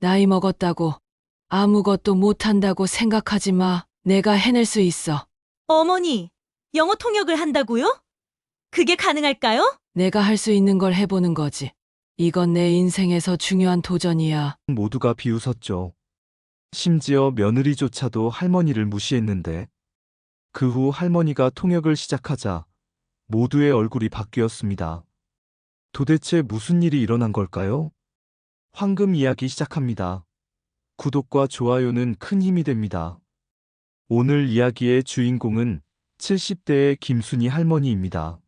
나이 먹었다고 아무것도 못한다고 생각하지 마. 내가 해낼 수 있어. 어머니, 영어 통역을 한다고요? 그게 가능할까요? 내가 할 수 있는 걸 해보는 거지. 이건 내 인생에서 중요한 도전이야. 모두가 비웃었죠. 심지어 며느리조차도 할머니를 무시했는데 그 후 할머니가 통역을 시작하자 모두의 얼굴이 바뀌었습니다. 도대체 무슨 일이 일어난 걸까요? 황금 이야기 시작합니다. 구독과 좋아요는 큰 힘이 됩니다. 오늘 이야기의 주인공은 70대의 김순희 할머니입니다.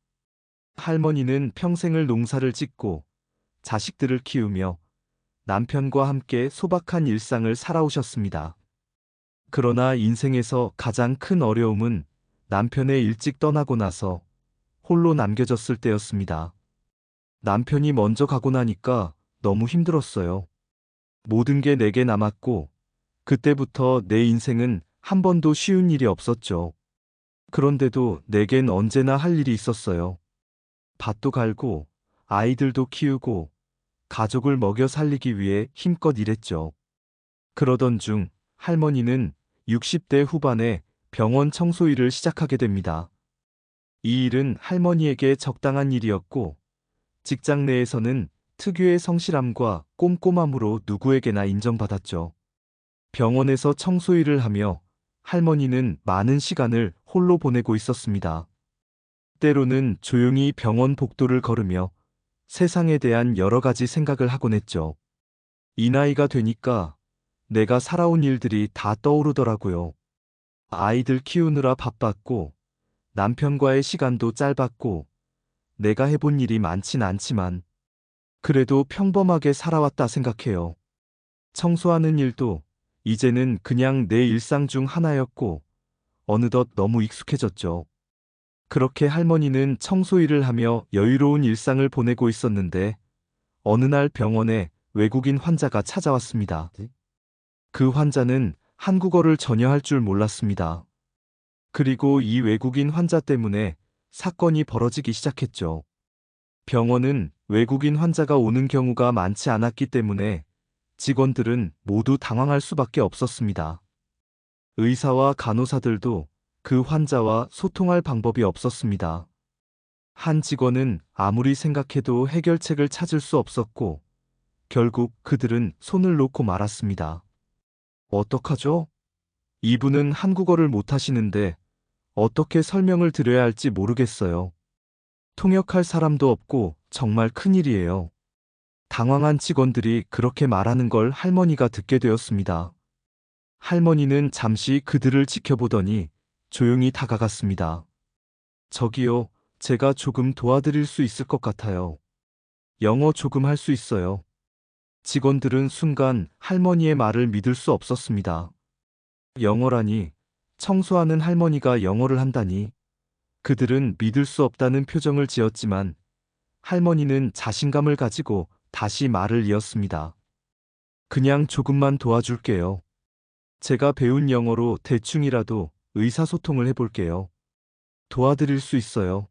할머니는 평생을 농사를 짓고 자식들을 키우며 남편과 함께 소박한 일상을 살아오셨습니다. 그러나 인생에서 가장 큰 어려움은 남편의 일찍 떠나고 나서 홀로 남겨졌을 때였습니다. 남편이 먼저 가고 나니까 너무 힘들었어요. 모든 게 내게 남았고, 그때부터 내 인생은 한 번도 쉬운 일이 없었죠. 그런데도 내겐 언제나 할 일이 있었어요. 밭도 갈고, 아이들도 키우고, 가족을 먹여 살리기 위해 힘껏 일했죠. 그러던 중 할머니는 60대 후반에 병원 청소 일을 시작하게 됩니다. 이 일은 할머니에게 적당한 일이었고, 직장 내에서는 특유의 성실함과 꼼꼼함으로 누구에게나 인정받았죠. 병원에서 청소 일을 하며 할머니는 많은 시간을 홀로 보내고 있었습니다. 때로는 조용히 병원 복도를 걸으며 세상에 대한 여러 가지 생각을 하곤 했죠. 이 나이가 되니까 내가 살아온 일들이 다 떠오르더라고요. 아이들 키우느라 바빴고, 남편과의 시간도 짧았고, 내가 해본 일이 많진 않지만, 그래도 평범하게 살아왔다 생각해요. 청소하는 일도 이제는 그냥 내 일상 중 하나였고, 어느덧 너무 익숙해졌죠. 그렇게 할머니는 청소 일을 하며 여유로운 일상을 보내고 있었는데, 어느 날 병원에 외국인 환자가 찾아왔습니다. 그 환자는 한국어를 전혀 할 줄 몰랐습니다. 그리고 이 외국인 환자 때문에 사건이 벌어지기 시작했죠. 병원은 외국인 환자가 오는 경우가 많지 않았기 때문에 직원들은 모두 당황할 수밖에 없었습니다. 의사와 간호사들도 그 환자와 소통할 방법이 없었습니다. 한 직원은 아무리 생각해도 해결책을 찾을 수 없었고, 결국 그들은 손을 놓고 말았습니다. 어떡하죠? 이분은 한국어를 못하시는데 어떻게 설명을 드려야 할지 모르겠어요. 통역할 사람도 없고 정말 큰일이에요. 당황한 직원들이 그렇게 말하는 걸 할머니가 듣게 되었습니다. 할머니는 잠시 그들을 지켜보더니 조용히 다가갔습니다. 저기요, 제가 조금 도와드릴 수 있을 것 같아요. 영어 조금 할 수 있어요. 직원들은 순간 할머니의 말을 믿을 수 없었습니다. 영어라니, 청소하는 할머니가 영어를 한다니. 그들은 믿을 수 없다는 표정을 지었지만 할머니는 자신감을 가지고 다시 말을 이었습니다. 그냥 조금만 도와줄게요. 제가 배운 영어로 대충이라도 의사소통을 해볼게요. 도와드릴 수 있어요.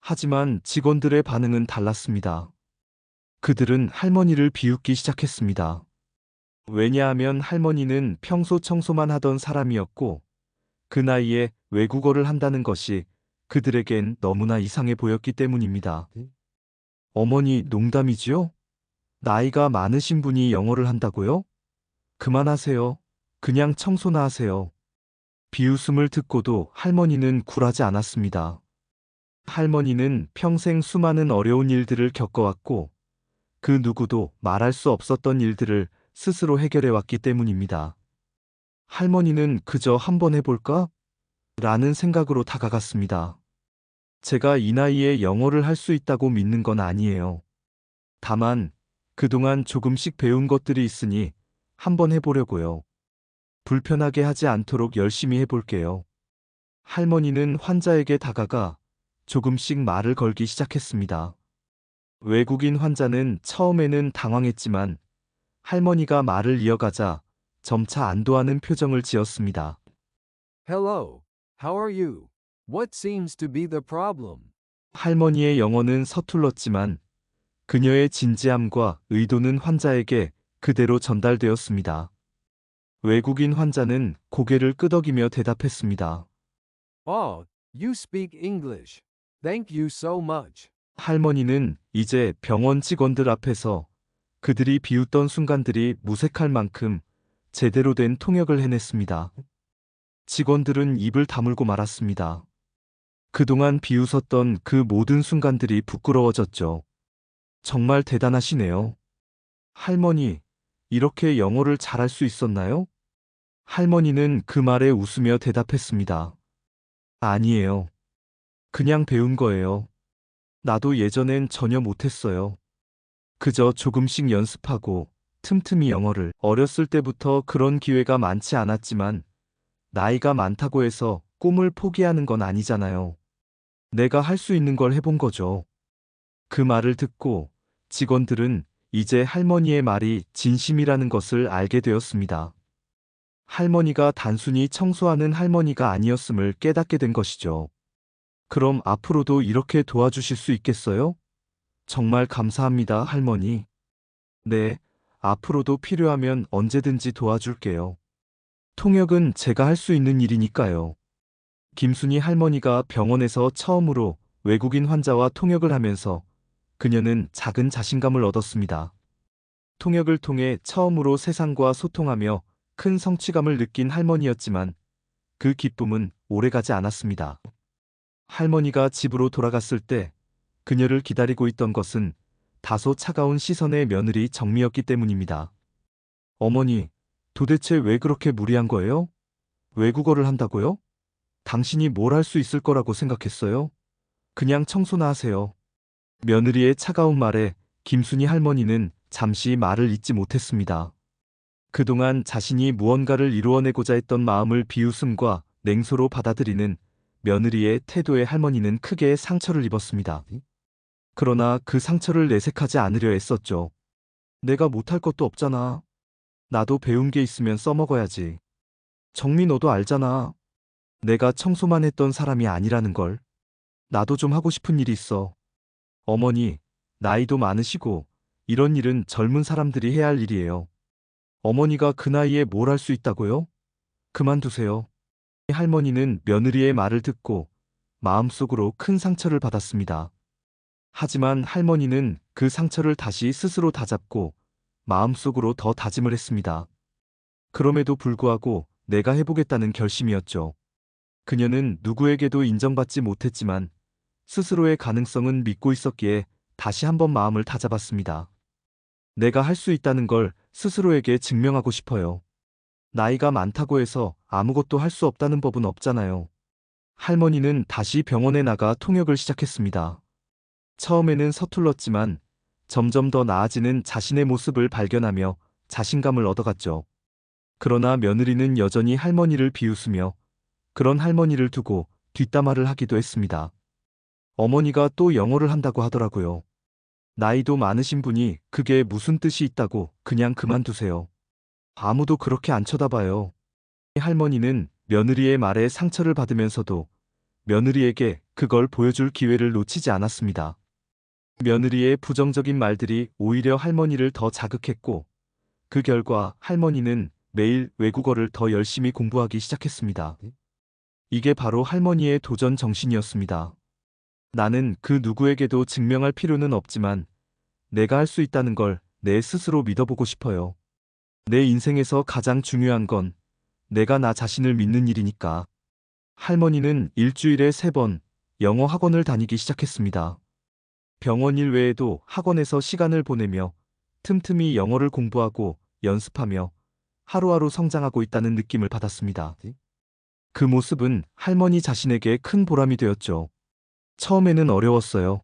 하지만 직원들의 반응은 달랐습니다. 그들은 할머니를 비웃기 시작했습니다. 왜냐하면 할머니는 평소 청소만 하던 사람이었고, 그 나이에 외국어를 한다는 것이 그들에겐 너무나 이상해 보였기 때문입니다. 어머니 농담이지요? 나이가 많으신 분이 영어를 한다고요? 그만하세요. 그냥 청소나 하세요. 비웃음을 듣고도 할머니는 굴하지 않았습니다. 할머니는 평생 수많은 어려운 일들을 겪어왔고, 그 누구도 말할 수 없었던 일들을 스스로 해결해 왔기 때문입니다. 할머니는 그저 한번 해볼까? 라는 생각으로 다가갔습니다. 제가 이 나이에 영어를 할 수 있다고 믿는 건 아니에요. 다만, 그동안 조금씩 배운 것들이 있으니 한번 해보려고요. 불편하게 하지 않도록 열심히 해볼게요. 할머니는 환자에게 다가가 조금씩 말을 걸기 시작했습니다. 외국인 환자는 처음에는 당황했지만 할머니가 말을 이어가자 점차 안도하는 표정을 지었습니다. Hello. How are you? What seems to be the problem? 할머니의 영어는 서툴렀지만 그녀의 진지함과 의도는 환자에게 그대로 전달되었습니다. 외국인 환자는 고개를 끄덕이며 대답했습니다. Oh, you speak English. Thank you so much. 할머니는 이제 병원 직원들 앞에서 그들이 비웃던 순간들이 무색할 만큼 제대로 된 통역을 해냈습니다. 직원들은 입을 다물고 말았습니다. 그동안 비웃었던 그 모든 순간들이 부끄러워졌죠. 정말 대단하시네요. 할머니, 이렇게 영어를 잘할 수 있었나요? 할머니는 그 말에 웃으며 대답했습니다. 아니에요. 그냥 배운 거예요. 나도 예전엔 전혀 못했어요. 그저 조금씩 연습하고 틈틈이 영어를 어렸을 때부터 그런 기회가 많지 않았지만 나이가 많다고 해서 꿈을 포기하는 건 아니잖아요. 내가 할 수 있는 걸 해본 거죠. 그 말을 듣고 직원들은 이제 할머니의 말이 진심이라는 것을 알게 되었습니다. 할머니가 단순히 청소하는 할머니가 아니었음을 깨닫게 된 것이죠. 그럼 앞으로도 이렇게 도와주실 수 있겠어요? 정말 감사합니다, 할머니. 네, 앞으로도 필요하면 언제든지 도와줄게요. 통역은 제가 할 수 있는 일이니까요. 김순희 할머니가 병원에서 처음으로 외국인 환자와 통역을 하면서 그녀는 작은 자신감을 얻었습니다. 통역을 통해 처음으로 세상과 소통하며 큰 성취감을 느낀 할머니였지만 그 기쁨은 오래가지 않았습니다. 할머니가 집으로 돌아갔을 때 그녀를 기다리고 있던 것은 다소 차가운 시선의 며느리 정미였기 때문입니다. 어머니, 도대체 왜 그렇게 무리한 거예요? 외국어를 한다고요? 당신이 뭘 할 수 있을 거라고 생각했어요? 그냥 청소나 하세요. 며느리의 차가운 말에 김순희 할머니는 잠시 말을 잇지 못했습니다. 그동안 자신이 무언가를 이루어내고자 했던 마음을 비웃음과 냉소로 받아들이는 며느리의 태도에 할머니는 크게 상처를 입었습니다. 그러나 그 상처를 내색하지 않으려 애썼죠. 내가 못할 것도 없잖아. 나도 배운 게 있으면 써먹어야지. 정미 너도 알잖아. 내가 청소만 했던 사람이 아니라는 걸. 나도 좀 하고 싶은 일이 있어. 어머니, 나이도 많으시고, 이런 일은 젊은 사람들이 해야 할 일이에요. 어머니가 그 나이에 뭘 할 수 있다고요? 그만두세요. 할머니는 며느리의 말을 듣고 마음속으로 큰 상처를 받았습니다. 하지만 할머니는 그 상처를 다시 스스로 다잡고 마음속으로 더 다짐을 했습니다. 그럼에도 불구하고 내가 해보겠다는 결심이었죠. 그녀는 누구에게도 인정받지 못했지만 스스로의 가능성은 믿고 있었기에 다시 한번 마음을 다잡았습니다. 내가 할 수 있다는 걸 스스로에게 증명하고 싶어요. 나이가 많다고 해서 아무것도 할 수 없다는 법은 없잖아요. 할머니는 다시 병원에 나가 통역을 시작했습니다. 처음에는 서툴렀지만 점점 더 나아지는 자신의 모습을 발견하며 자신감을 얻어갔죠. 그러나 며느리는 여전히 할머니를 비웃으며 그런 할머니를 두고 뒷담화를 하기도 했습니다. 어머니가 또 영어를 한다고 하더라고요. 나이도 많으신 분이 그게 무슨 뜻이 있다고 그냥 그만두세요. 아무도 그렇게 안 쳐다봐요. 할머니는 며느리의 말에 상처를 받으면서도 며느리에게 그걸 보여줄 기회를 놓치지 않았습니다. 며느리의 부정적인 말들이 오히려 할머니를 더 자극했고 그 결과 할머니는 매일 외국어를 더 열심히 공부하기 시작했습니다. 이게 바로 할머니의 도전 정신이었습니다. 나는 그 누구에게도 증명할 필요는 없지만 내가 할 수 있다는 걸 내 스스로 믿어보고 싶어요. 내 인생에서 가장 중요한 건 내가 나 자신을 믿는 일이니까. 할머니는 일주일에 세 번 영어 학원을 다니기 시작했습니다. 병원 일 외에도 학원에서 시간을 보내며 틈틈이 영어를 공부하고 연습하며 하루하루 성장하고 있다는 느낌을 받았습니다. 그 모습은 할머니 자신에게 큰 보람이 되었죠. 처음에는 어려웠어요.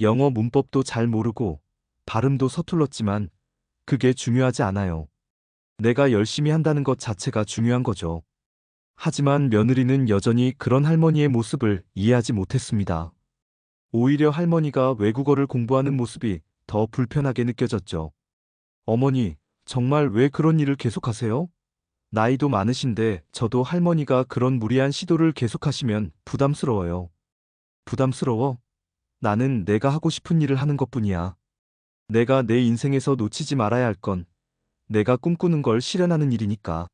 영어 문법도 잘 모르고 발음도 서툴렀지만 그게 중요하지 않아요. 내가 열심히 한다는 것 자체가 중요한 거죠. 하지만 며느리는 여전히 그런 할머니의 모습을 이해하지 못했습니다. 오히려 할머니가 외국어를 공부하는 모습이 더 불편하게 느껴졌죠. 어머니, 정말 왜 그런 일을 계속하세요? 나이도 많으신데 저도 할머니가 그런 무리한 시도를 계속하시면 부담스러워요. 부담스러워? 나는 내가 하고 싶은 일을 하는 것 뿐이야. 내가 내 인생에서 놓치지 말아야 할 건 내가 꿈꾸는 걸 실현하는 일이니까.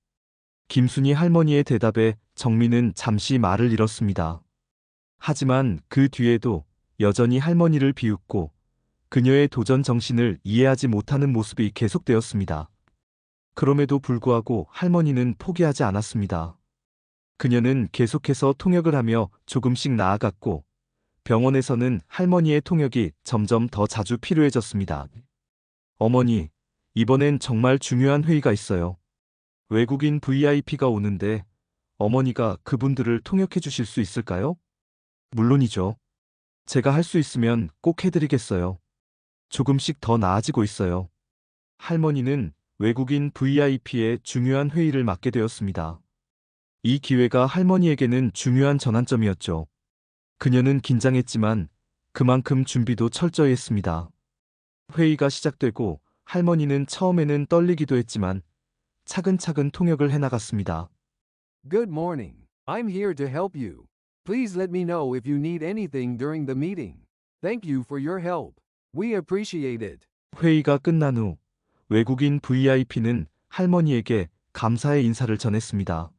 김순희 할머니의 대답에 정민은 잠시 말을 잃었습니다. 하지만 그 뒤에도 여전히 할머니를 비웃고 그녀의 도전 정신을 이해하지 못하는 모습이 계속되었습니다. 그럼에도 불구하고 할머니는 포기하지 않았습니다. 그녀는 계속해서 통역을 하며 조금씩 나아갔고 병원에서는 할머니의 통역이 점점 더 자주 필요해졌습니다. 어머니, 이번엔 정말 중요한 회의가 있어요. 외국인 VIP가 오는데 어머니가 그분들을 통역해 주실 수 있을까요? 물론이죠. 제가 할 수 있으면 꼭 해드리겠어요. 조금씩 더 나아지고 있어요. 할머니는 외국인 VIP의 중요한 회의를 맡게 되었습니다. 이 기회가 할머니에게는 중요한 전환점이었죠. 그녀는 긴장했지만 그만큼 준비도 철저히 했습니다. 회의가 시작되고 할머니는 처음에는 떨리기도 했지만 차근차근 통역을 해나갔습니다. Good morning. I'm here to help you. Please let me know if you need anything during the meeting. Thank you for your help. We appreciate it. 회의가 끝난 후 외국인 VIP는 할머니에게 감사의 인사를 전했습니다.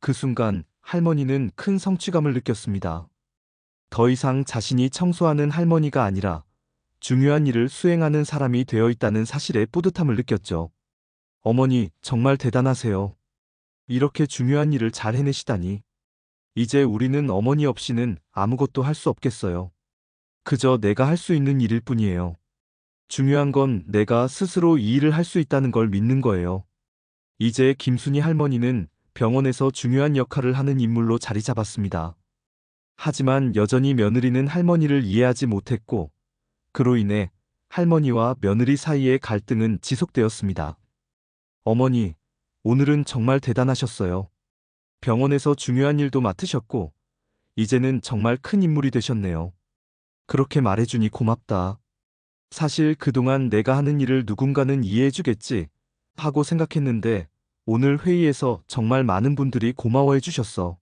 그 순간 할머니는 큰 성취감을 느꼈습니다. 더 이상 자신이 청소하는 할머니가 아니라 중요한 일을 수행하는 사람이 되어 있다는 사실에 뿌듯함을 느꼈죠. 어머니, 정말 대단하세요. 이렇게 중요한 일을 잘 해내시다니. 이제 우리는 어머니 없이는 아무것도 할 수 없겠어요. 그저 내가 할 수 있는 일일 뿐이에요. 중요한 건 내가 스스로 이 일을 할 수 있다는 걸 믿는 거예요. 이제 김순희 할머니는 병원에서 중요한 역할을 하는 인물로 자리 잡았습니다. 하지만 여전히 며느리는 할머니를 이해하지 못했고, 그로 인해 할머니와 며느리 사이의 갈등은 지속되었습니다. 어머니, 오늘은 정말 대단하셨어요. 병원에서 중요한 일도 맡으셨고, 이제는 정말 큰 인물이 되셨네요. 그렇게 말해주니 고맙다. 사실 그동안 내가 하는 일을 누군가는 이해해주겠지 하고 생각했는데 오늘 회의에서 정말 많은 분들이 고마워해 주셨어.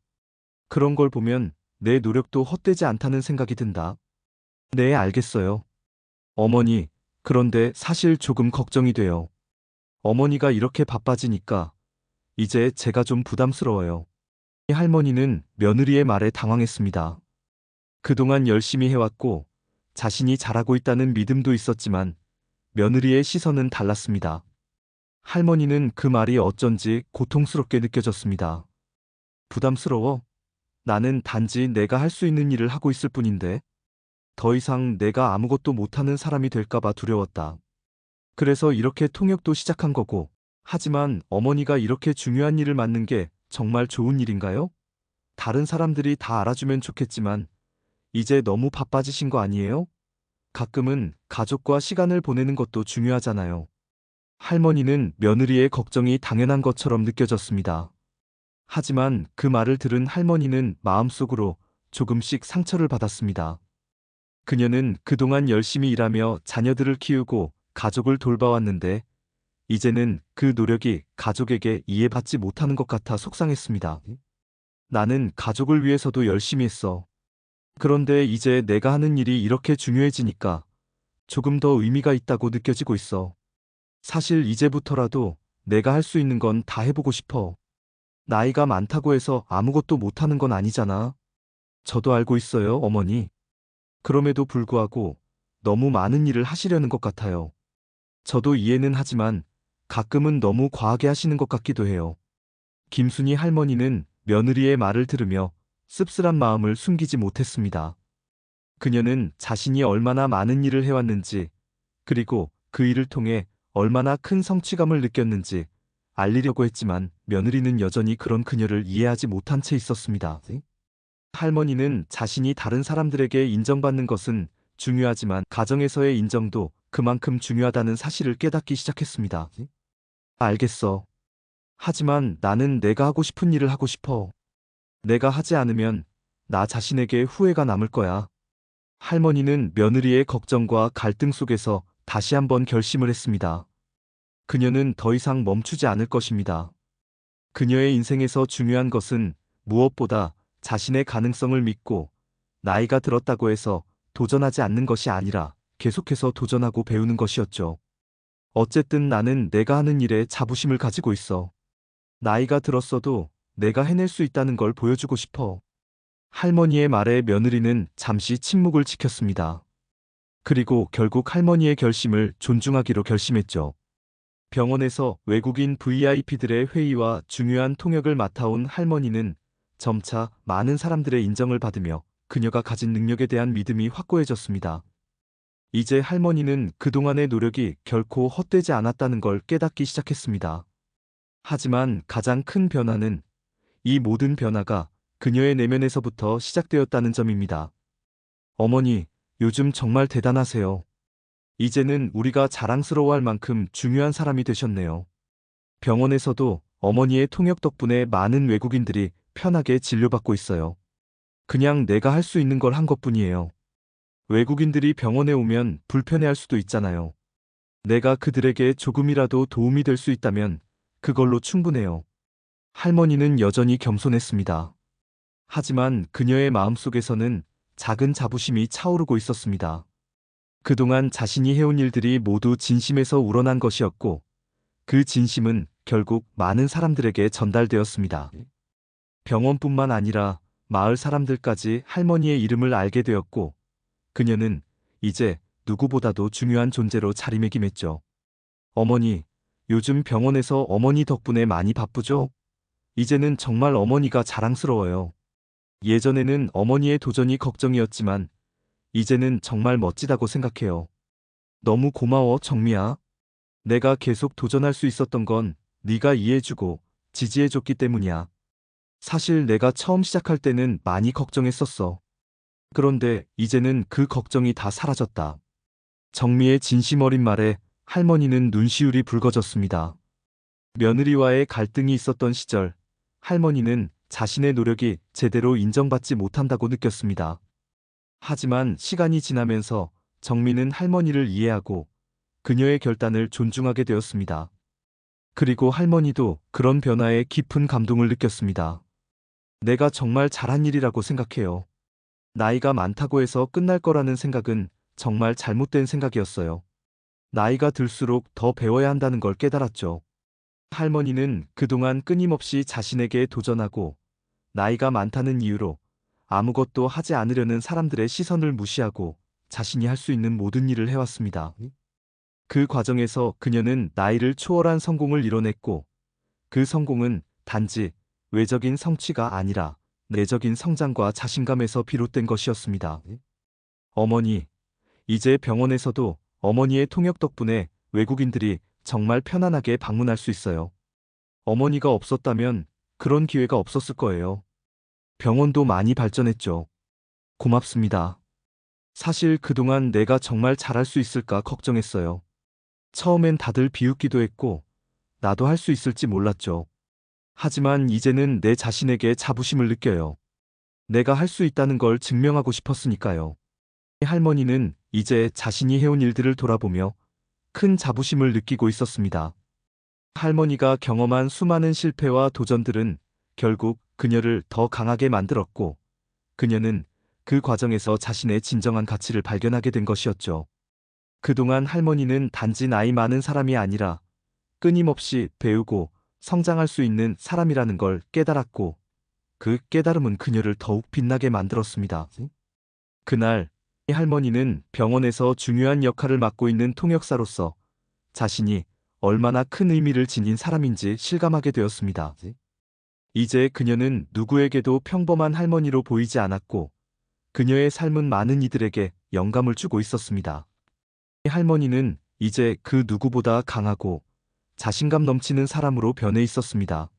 그런 걸 보면 내 노력도 헛되지 않다는 생각이 든다. 네, 알겠어요. 어머니, 그런데 사실 조금 걱정이 돼요. 어머니가 이렇게 바빠지니까 이제 제가 좀 부담스러워요. 할머니는 며느리의 말에 당황했습니다. 그동안 열심히 해왔고 자신이 잘하고 있다는 믿음도 있었지만 며느리의 시선은 달랐습니다. 할머니는 그 말이 어쩐지 고통스럽게 느껴졌습니다. 부담스러워? 나는 단지 내가 할 수 있는 일을 하고 있을 뿐인데 더 이상 내가 아무것도 못하는 사람이 될까봐 두려웠다. 그래서 이렇게 통역도 시작한 거고 하지만 어머니가 이렇게 중요한 일을 맡는 게 정말 좋은 일인가요? 다른 사람들이 다 알아주면 좋겠지만 이제 너무 바빠지신 거 아니에요? 가끔은 가족과 시간을 보내는 것도 중요하잖아요. 할머니는 며느리의 걱정이 당연한 것처럼 느껴졌습니다. 하지만 그 말을 들은 할머니는 마음속으로 조금씩 상처를 받았습니다. 그녀는 그동안 열심히 일하며 자녀들을 키우고 가족을 돌봐왔는데 이제는 그 노력이 가족에게 이해받지 못하는 것 같아 속상했습니다. 나는 가족을 위해서도 열심히 했어. 그런데 이제 내가 하는 일이 이렇게 중요해지니까 조금 더 의미가 있다고 느껴지고 있어. 사실 이제부터라도 내가 할 수 있는 건 다 해보고 싶어. 나이가 많다고 해서 아무것도 못하는 건 아니잖아. 저도 알고 있어요, 어머니. 그럼에도 불구하고 너무 많은 일을 하시려는 것 같아요. 저도 이해는 하지만 가끔은 너무 과하게 하시는 것 같기도 해요. 김순희 할머니는 며느리의 말을 들으며 씁쓸한 마음을 숨기지 못했습니다. 그녀는 자신이 얼마나 많은 일을 해왔는지, 그리고 그 일을 통해 얼마나 큰 성취감을 느꼈는지 알리려고 했지만 며느리는 여전히 그런 그녀를 이해하지 못한 채 있었습니다. 할머니는 자신이 다른 사람들에게 인정받는 것은 중요하지만 가정에서의 인정도 그만큼 중요하다는 사실을 깨닫기 시작했습니다. 알겠어. 하지만 나는 내가 하고 싶은 일을 하고 싶어. 내가 하지 않으면 나 자신에게 후회가 남을 거야. 할머니는 며느리의 걱정과 갈등 속에서 다시 한번 결심을 했습니다. 그녀는 더 이상 멈추지 않을 것입니다. 그녀의 인생에서 중요한 것은 무엇보다 자신의 가능성을 믿고 나이가 들었다고 해서 도전하지 않는 것이 아니라 계속해서 도전하고 배우는 것이었죠. 어쨌든 나는 내가 하는 일에 자부심을 가지고 있어. 나이가 들었어도 내가 해낼 수 있다는 걸 보여주고 싶어. 할머니의 말에 며느리는 잠시 침묵을 지켰습니다. 그리고 결국 할머니의 결심을 존중하기로 결심했죠. 병원에서 외국인 VIP들의 회의와 중요한 통역을 맡아온 할머니는 점차 많은 사람들의 인정을 받으며 그녀가 가진 능력에 대한 믿음이 확고해졌습니다. 이제 할머니는 그동안의 노력이 결코 헛되지 않았다는 걸 깨닫기 시작했습니다. 하지만 가장 큰 변화는 이 모든 변화가 그녀의 내면에서부터 시작되었다는 점입니다. 어머니, 요즘 정말 대단하세요. 이제는 우리가 자랑스러워할 만큼 중요한 사람이 되셨네요. 병원에서도 어머니의 통역 덕분에 많은 외국인들이 편하게 진료받고 있어요. 그냥 내가 할 수 있는 걸 한 것뿐이에요. 외국인들이 병원에 오면 불편해할 수도 있잖아요. 내가 그들에게 조금이라도 도움이 될 수 있다면 그걸로 충분해요. 할머니는 여전히 겸손했습니다. 하지만 그녀의 마음속에서는 작은 자부심이 차오르고 있었습니다. 그동안 자신이 해온 일들이 모두 진심에서 우러난 것이었고, 그 진심은 결국 많은 사람들에게 전달되었습니다. 병원뿐만 아니라 마을 사람들까지 할머니의 이름을 알게 되었고, 그녀는 이제 누구보다도 중요한 존재로 자리매김했죠. 어머니, 요즘 병원에서 어머니 덕분에 많이 바쁘죠? 이제는 정말 어머니가 자랑스러워요. 예전에는 어머니의 도전이 걱정이었지만, 이제는 정말 멋지다고 생각해요. 너무 고마워, 정미야. 내가 계속 도전할 수 있었던 건 네가 이해해주고 지지해줬기 때문이야. 사실 내가 처음 시작할 때는 많이 걱정했었어. 그런데 이제는 그 걱정이 다 사라졌다. 정미의 진심 어린 말에 할머니는 눈시울이 붉어졌습니다. 며느리와의 갈등이 있었던 시절, 할머니는 자신의 노력이 제대로 인정받지 못한다고 느꼈습니다. 하지만 시간이 지나면서 정민은 할머니를 이해하고 그녀의 결단을 존중하게 되었습니다. 그리고 할머니도 그런 변화에 깊은 감동을 느꼈습니다. 내가 정말 잘한 일이라고 생각해요. 나이가 많다고 해서 끝날 거라는 생각은 정말 잘못된 생각이었어요. 나이가 들수록 더 배워야 한다는 걸 깨달았죠. 할머니는 그동안 끊임없이 자신에게 도전하고 나이가 많다는 이유로 아무것도 하지 않으려는 사람들의 시선을 무시하고 자신이 할 수 있는 모든 일을 해왔습니다. 그 과정에서 그녀는 나이를 초월한 성공을 이뤄냈고 그 성공은 단지 외적인 성취가 아니라 내적인 성장과 자신감에서 비롯된 것이었습니다. 어머니, 이제 병원에서도 어머니의 통역 덕분에 외국인들이 정말 편안하게 방문할 수 있어요. 어머니가 없었다면 그런 기회가 없었을 거예요. 병원도 많이 발전했죠. 고맙습니다. 사실 그동안 내가 정말 잘할 수 있을까 걱정했어요. 처음엔 다들 비웃기도 했고, 나도 할 수 있을지 몰랐죠. 하지만 이제는 내 자신에게 자부심을 느껴요. 내가 할 수 있다는 걸 증명하고 싶었으니까요. 할머니는 이제 자신이 해온 일들을 돌아보며 큰 자부심을 느끼고 있었습니다. 할머니가 경험한 수많은 실패와 도전들은 결국 그녀를 더 강하게 만들었고, 그녀는 그 과정에서 자신의 진정한 가치를 발견하게 된 것이었죠. 그동안 할머니는 단지 나이 많은 사람이 아니라 끊임없이 배우고 성장할 수 있는 사람이라는 걸 깨달았고, 그 깨달음은 그녀를 더욱 빛나게 만들었습니다. 그날, 이 할머니는 병원에서 중요한 역할을 맡고 있는 통역사로서 자신이 얼마나 큰 의미를 지닌 사람인지 실감하게 되었습니다. 이제 그녀는 누구에게도 평범한 할머니로 보이지 않았고, 그녀의 삶은 많은 이들에게 영감을 주고 있었습니다. 이 할머니는 이제 그 누구보다 강하고 자신감 넘치는 사람으로 변해 있었습니다.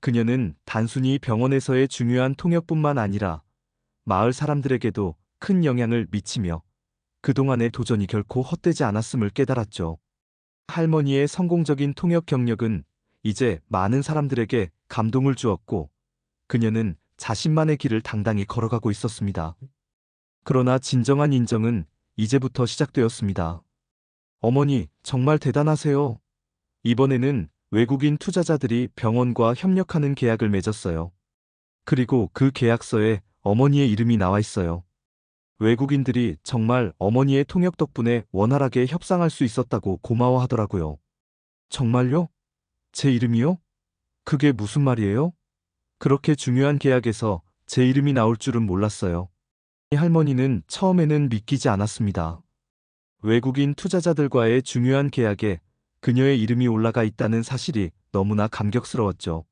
그녀는 단순히 병원에서의 중요한 통역뿐만 아니라 마을 사람들에게도 큰 영향을 미치며 그동안의 도전이 결코 헛되지 않았음을 깨달았죠. 할머니의 성공적인 통역 경력은 이제 많은 사람들에게 감동을 주었고 그녀는 자신만의 길을 당당히 걸어가고 있었습니다. 그러나 진정한 인정은 이제부터 시작되었습니다. 어머니, 정말 대단하세요. 이번에는 외국인 투자자들이 병원과 협력하는 계약을 맺었어요. 그리고 그 계약서에 어머니의 이름이 나와 있어요. 외국인들이 정말 어머니의 통역 덕분에 원활하게 협상할 수 있었다고 고마워하더라고요. 정말요? 제 이름이요? 그게 무슨 말이에요? 그렇게 중요한 계약에서 제 이름이 나올 줄은 몰랐어요. 이 할머니는 처음에는 믿기지 않았습니다. 외국인 투자자들과의 중요한 계약에 그녀의 이름이 올라가 있다는 사실이 너무나 감격스러웠죠.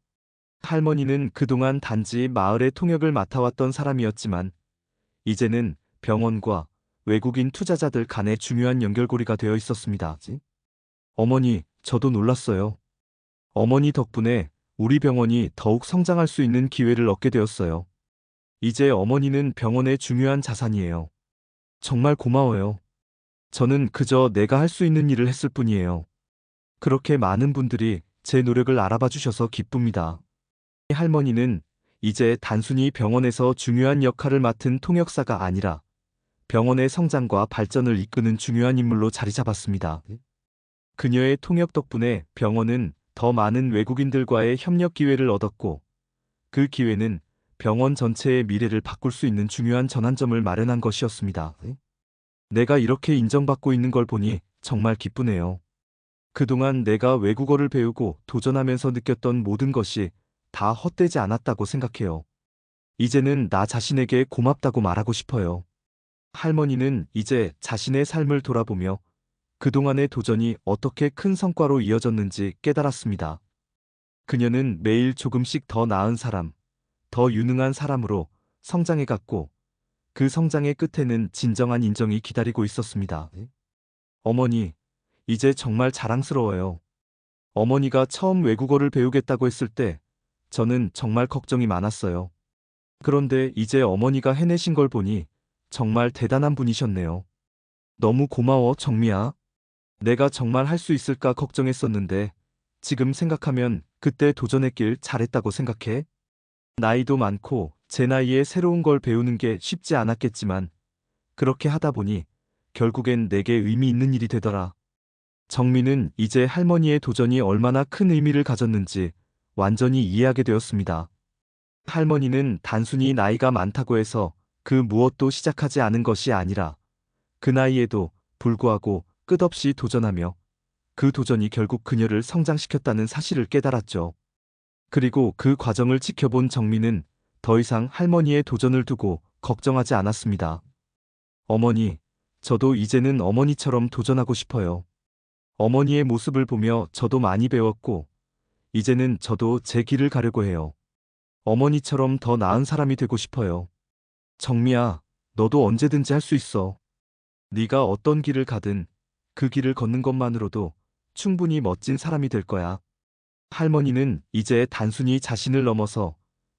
할머니는 그동안 단지 마을의 통역을 맡아왔던 사람이었지만 이제는 병원과 외국인 투자자들 간의 중요한 연결고리가 되어 있었습니다. 어머니, 저도 놀랐어요. 어머니 덕분에 우리 병원이 더욱 성장할 수 있는 기회를 얻게 되었어요. 이제 어머니는 병원의 중요한 자산이에요. 정말 고마워요. 저는 그저 내가 할 수 있는 일을 했을 뿐이에요. 그렇게 많은 분들이 제 노력을 알아봐 주셔서 기쁩니다. 할머니는 이제 단순히 병원에서 중요한 역할을 맡은 통역사가 아니라 병원의 성장과 발전을 이끄는 중요한 인물로 자리 잡았습니다. 그녀의 통역 덕분에 병원은 더 많은 외국인들과의 협력 기회를 얻었고 그 기회는 병원 전체의 미래를 바꿀 수 있는 중요한 전환점을 마련한 것이었습니다. 내가 이렇게 인정받고 있는 걸 보니 정말 기쁘네요. 그동안 내가 외국어를 배우고 도전하면서 느꼈던 모든 것이 다 헛되지 않았다고 생각해요. 이제는 나 자신에게 고맙다고 말하고 싶어요. 할머니는 이제 자신의 삶을 돌아보며 그동안의 도전이 어떻게 큰 성과로 이어졌는지 깨달았습니다. 그녀는 매일 조금씩 더 나은 사람, 더 유능한 사람으로 성장해 갔고 그 성장의 끝에는 진정한 인정이 기다리고 있었습니다. 어머니, 이제 정말 자랑스러워요. 어머니가 처음 외국어를 배우겠다고 했을 때 저는 정말 걱정이 많았어요. 그런데 이제 어머니가 해내신 걸 보니 정말 대단한 분이셨네요. 너무 고마워, 정미야. 내가 정말 할 수 있을까 걱정했었는데 지금 생각하면 그때 도전했길 잘했다고 생각해. 나이도 많고 제 나이에 새로운 걸 배우는 게 쉽지 않았겠지만 그렇게 하다 보니 결국엔 내게 의미 있는 일이 되더라. 정민은 이제 할머니의 도전이 얼마나 큰 의미를 가졌는지 완전히 이해하게 되었습니다. 할머니는 단순히 나이가 많다고 해서 그 무엇도 시작하지 않은 것이 아니라 그 나이에도 불구하고 끝없이 도전하며 그 도전이 결국 그녀를 성장시켰다는 사실을 깨달았죠. 그리고 그 과정을 지켜본 정민은 더 이상 할머니의 도전을 두고 걱정하지 않았습니다. 어머니, 저도 이제는 어머니처럼 도전하고 싶어요. 어머니의 모습을 보며 저도 많이 배웠고, 이제는 저도 제 길을 가려고 해요. 어머니처럼 더 나은 사람이 되고 싶어요. 정미야, 너도 언제든지 할 수 있어. 네가 어떤 길을 가든 그 길을 걷는 것만으로도 충분히 멋진 사람이 될 거야. 할머니는 이제 단순히 자신을 넘어서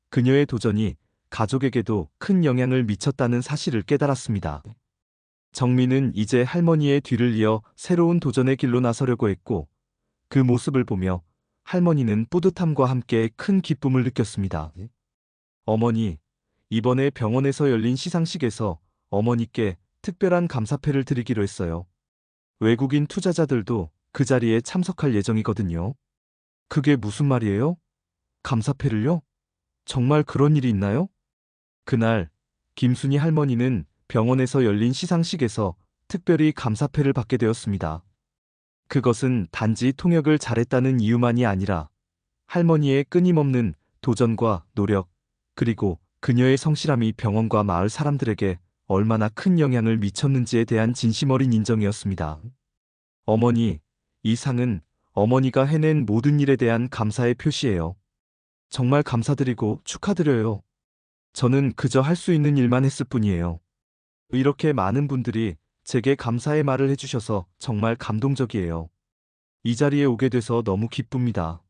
그녀의 도전이 가족에게도 큰 영향을 미쳤다는 사실을 깨달았습니다. 정민은 이제 할머니의 뒤를 이어 새로운 도전의 길로 나서려고 했고 그 모습을 보며 할머니는 뿌듯함과 함께 큰 기쁨을 느꼈습니다. 어머니, 이번에 병원에서 열린 시상식에서 어머니께 특별한 감사패를 드리기로 했어요. 외국인 투자자들도 그 자리에 참석할 예정이거든요. 그게 무슨 말이에요? 감사패를요? 정말 그런 일이 있나요? 그날 김순희 할머니는 병원에서 열린 시상식에서 특별히 감사패를 받게 되었습니다. 그것은 단지 통역을 잘했다는 이유만이 아니라 할머니의 끊임없는 도전과 노력, 그리고 그녀의 성실함이 병원과 마을 사람들에게 얼마나 큰 영향을 미쳤는지에 대한 진심 어린 인정이었습니다. 어머니, 이 상은 어머니가 해낸 모든 일에 대한 감사의 표시예요. 정말 감사드리고 축하드려요. 저는 그저 할 수 있는 일만 했을 뿐이에요. 이렇게 많은 분들이 제게 감사의 말을 해주셔서 정말 감동적이에요. 이 자리에 오게 돼서 너무 기쁩니다.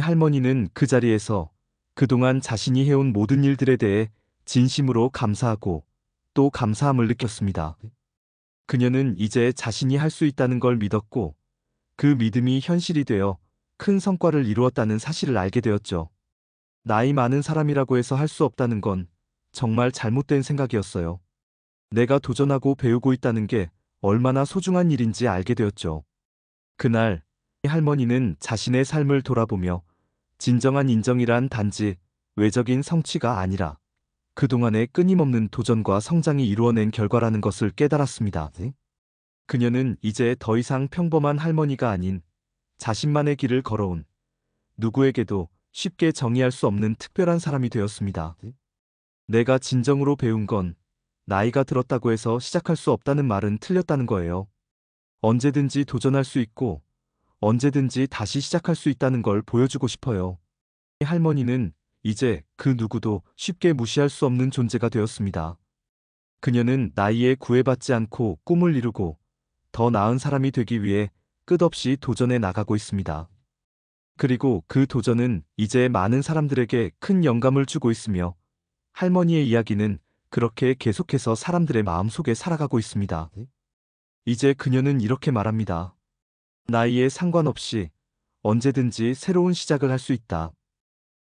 할머니는 그 자리에서 그동안 자신이 해온 모든 일들에 대해 진심으로 감사하고 또 감사함을 느꼈습니다. 그녀는 이제 자신이 할 수 있다는 걸 믿었고 그 믿음이 현실이 되어 큰 성과를 이루었다는 사실을 알게 되었죠. 나이 많은 사람이라고 해서 할 수 없다는 건 정말 잘못된 생각이었어요. 내가 도전하고 배우고 있다는 게 얼마나 소중한 일인지 알게 되었죠. 그날 할머니는 자신의 삶을 돌아보며 진정한 인정이란 단지 외적인 성취가 아니라 그동안의 끊임없는 도전과 성장이 이루어낸 결과라는 것을 깨달았습니다. 그녀는 이제 더 이상 평범한 할머니가 아닌 자신만의 길을 걸어온 누구에게도 쉽게 정의할 수 없는 특별한 사람이 되었습니다. 내가 진정으로 배운 건 나이가 들었다고 해서 시작할 수 없다는 말은 틀렸다는 거예요. 언제든지 도전할 수 있고 언제든지 다시 시작할 수 있다는 걸 보여주고 싶어요. 할머니는 이제 그 누구도 쉽게 무시할 수 없는 존재가 되었습니다. 그녀는 나이에 구애받지 않고 꿈을 이루고 더 나은 사람이 되기 위해 끝없이 도전해 나가고 있습니다. 그리고 그 도전은 이제 많은 사람들에게 큰 영감을 주고 있으며 할머니의 이야기는 그렇게 계속해서 사람들의 마음속에 살아가고 있습니다. 이제 그녀는 이렇게 말합니다. 나이에 상관없이 언제든지 새로운 시작을 할 수 있다.